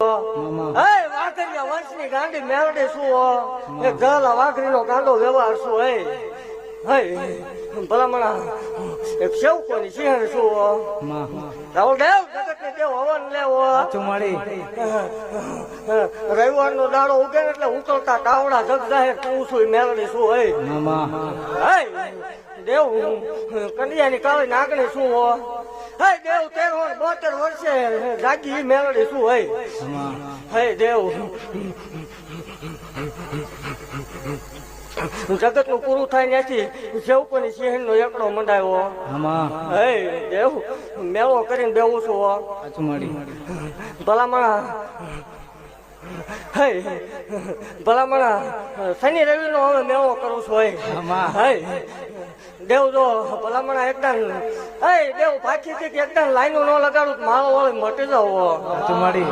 વાઘરિયા વંશની ગાંડી મેલડી શું એ ગાંડો વ્યવહાર શું હે? હે ભલામણા એક સેવકોની સિંહણ શું હો? રાહુલ દેવ જગતને દેવ હવન લેવો ચુમાડી રવિવારનો દાડો ઉગે એટલે ઉકળતા કાવડા જગ જાહેર તું છું મેળડી શું હે? હે દેવ કન્યાની કાળી નાગણી શું હો? હે દેવ, તેરો બોતેર વર્ષે જાગી મેળડી શું હે હે દેવ. જગતનું પૂરું થાય ત્યાંથી સેવકોની સિંહણ નો એકડો મંડાયો. હે દેવ, મેળો કરીને બેવું છું ભલામણા ભલામણા, શનિ રવિ નો હવે મેળો કરું છું હે. દેવ જો, ભલામણા એકદમ એ દેવ પાછી થી એકદમ લાઈનો ન લગાડું મારો વાળો મટી જાવ ચુમાડી